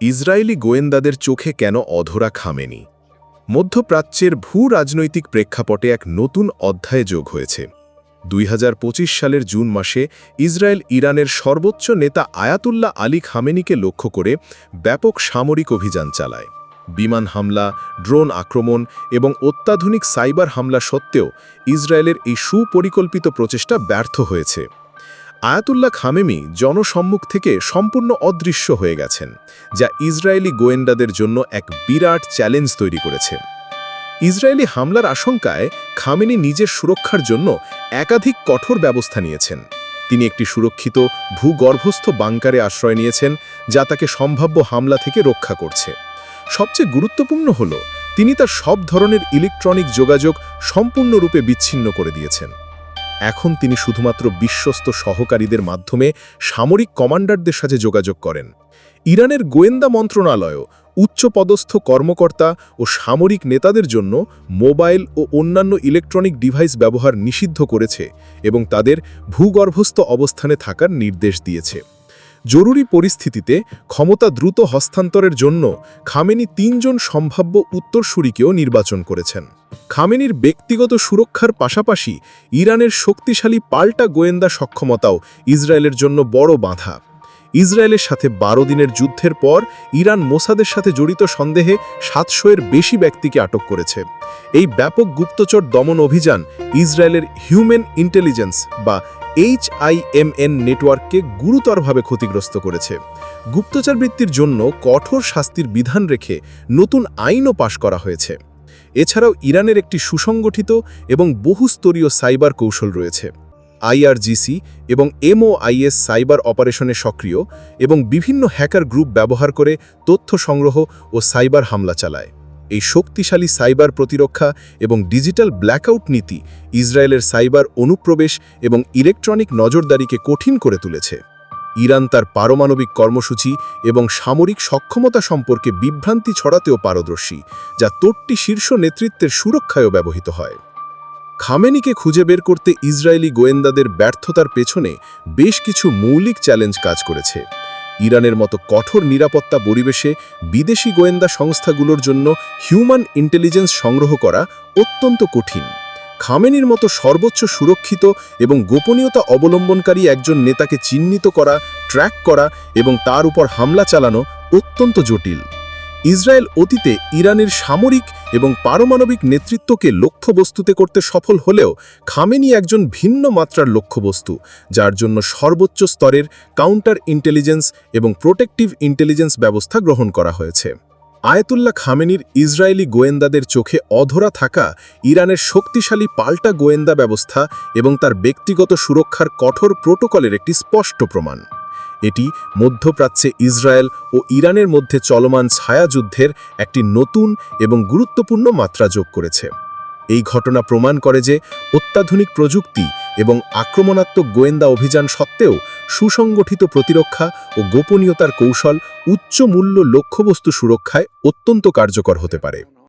Israeli গোয়েন্দাদের চোখে কেন অধরা খামেনি? মধ্যপ্রাচ্যের ভূ রাজনৈতিক প্রেক্ষাপটে এক নতুন অধ্যায় যোগ হয়েছে। দুই হাজার পঁচিশ সালের জুন মাসে ইসরায়েল ইরানের সর্বোচ্চ নেতা আয়াতুল্লাহ আলী খামেনিকে লক্ষ্য করে ব্যাপক সামরিক অভিযান চালায়। বিমান হামলা, ড্রোন আক্রমণ এবং অত্যাধুনিক সাইবার হামলা সত্ত্বেও ইসরায়েলের এই সুপরিকল্পিত প্রচেষ্টা ব্যর্থ হয়েছে। আয়াতুল্লাহ খামেমি জনসম্মুখ থেকে সম্পূর্ণ অদৃশ্য হয়ে গেছেন, যা ইসরায়েলি গোয়েন্দাদের জন্য এক বিরাট চ্যালেঞ্জ তৈরি করেছে। ইসরায়েলি হামলার আশঙ্কায় খামেনি নিজের সুরক্ষার জন্য একাধিক কঠোর ব্যবস্থা নিয়েছেন। তিনি একটি সুরক্ষিত, ভূগর্ভস্থ বাংকারে আশ্রয় নিয়েছেন, যা তাকে সম্ভাব্য হামলা থেকে রক্ষা করছে। সবচেয়ে গুরুত্বপূর্ণ হল, তিনি তার সব ধরনের ইলেকট্রনিক যোগাযোগ সম্পূর্ণরূপে বিচ্ছিন্ন করে দিয়েছেন। এখন তিনি শুধুমাত্র বিশ্বস্ত সহকারীদের মাধ্যমে সামরিক কমান্ডারদের সাথে যোগাযোগ করেন। ইরানের গোয়েন্দা মন্ত্রণালয়ও উচ্চপদস্থ কর্মকর্তা ও সামরিক নেতাদের জন্য মোবাইল ও অন্যান্য ইলেকট্রনিক ডিভাইস ব্যবহার নিষিদ্ধ করেছে এবং তাদের ভূগর্ভস্থ অবস্থানে থাকার নির্দেশ দিয়েছে। জরুরি পরিস্থিতিতে ক্ষমতা দ্রুত হস্তান্তরের জন্য খামেনি তিনজন সম্ভাব্য উত্তরসূরিকেও নির্বাচন করেছেন। খামেনির ব্যক্তিগত সুরক্ষার পাশাপাশি ইরানের শক্তিশালী পাল্টা গোয়েন্দা সক্ষমতাও ইসরায়েলের জন্য বড় বাধা। ইসরায়েলের সাথে বারো দিনের যুদ্ধের পর ইরান মোসাদের সাথে জড়িত সন্দেহে সাতশো এর বেশি ব্যক্তিকে আটক করেছে। এই ব্যাপক গুপ্তচর দমন অভিযান ইসরায়েলের হিউম্যান ইন্টেলিজেন্স বা এইচআইএমএন নেটওয়ার্ককে গুরুতরভাবে ক্ষতিগ্রস্ত করেছে। গুপ্তচর বৃত্তির জন্য কঠোর শাস্তির বিধান রেখে নতুন আইনও পাশ করা হয়েছে। এছাড়াও ইরানের একটি সুসংগঠিত এবং বহুস্তরীয় সাইবার কৌশল রয়েছে। আইআরজিসি এবং এমওআইএস সাইবার অপারেশনে সক্রিয় এবং বিভিন্ন হ্যাকার গ্রুপ ব্যবহার করে তথ্য সংগ্রহ ও সাইবার হামলা চালায়। এই শক্তিশালী সাইবার প্রতিরক্ষা এবং ডিজিটাল ব্ল্যাকআউট নীতি ইসরায়েলের সাইবার অনুপ্রবেশ এবং ইলেকট্রনিক নজরদারিকে কঠিন করে তুলেছে। ইরান তার পারমাণবিক কর্মসূচি এবং সামরিক সক্ষমতা সম্পর্কে বিভ্রান্তি ছড়াতেও পারদর্শী, যা তোট্টি শীর্ষ নেতৃত্বের সুরক্ষায়ও ব্যবহৃত হয়। খামেনিকে খুঁজে বের করতে ইসরায়েলি গোয়েন্দাদের ব্যর্থতার পেছনে বেশ কিছু মৌলিক চ্যালেঞ্জ কাজ করেছে। ইরানের মতো কঠোর নিরাপত্তা পরিবেশে বিদেশি গোয়েন্দা সংস্থাগুলোর জন্য হিউম্যান ইন্টেলিজেন্স সংগ্রহ করা অত্যন্ত কঠিন। খামেনির মতো সর্বোচ্চ সুরক্ষিত এবং গোপনীয়তা অবলম্বনকারী একজন নেতাকে চিহ্নিত করা, ট্র্যাক করা এবং তার উপর হামলা চালানো অত্যন্ত জটিল। ইসরায়েল অতীতে ইরানের সামরিক এবং পারমাণবিক নেতৃত্বকে লক্ষ্যবস্তুতে করতে সফল হলেও খামেনি একজন ভিন্ন মাত্রার লক্ষ্যবস্তু, যার জন্য সর্বোচ্চ স্তরের কাউন্টার ইন্টেলিজেন্স এবং প্রোটেক্টিভ ইন্টেলিজেন্স ব্যবস্থা গ্রহণ করা হয়েছে। আয়াতুল্লাহ খামেনির ইসরায়েলি গোয়েন্দাদের চোখে অধরা থাকা ইরানের শক্তিশালী পাল্টা গোয়েন্দা ব্যবস্থা এবং তার ব্যক্তিগত সুরক্ষার কঠোর প্রোটোকলের একটি স্পষ্ট প্রমাণ। এটি মধ্যপ্রাচ্যে ইসরায়েল ও ইরানের মধ্যে চলমান ছায়াযুদ্ধের একটি নতুন এবং গুরুত্বপূর্ণ মাত্রা যোগ করেছে। এই ঘটনা প্রমাণ করে যে অত্যাধুনিক প্রযুক্তি এবং আক্রমণাত্মক গোয়েন্দা অভিযান সত্ত্বেও সুসংগঠিত প্রতিরক্ষা ও গোপনীয়তার কৌশল উচ্চ মূল্য লক্ষ্যবস্তু সুরক্ষায় অত্যন্ত কার্যকর হতে পারে।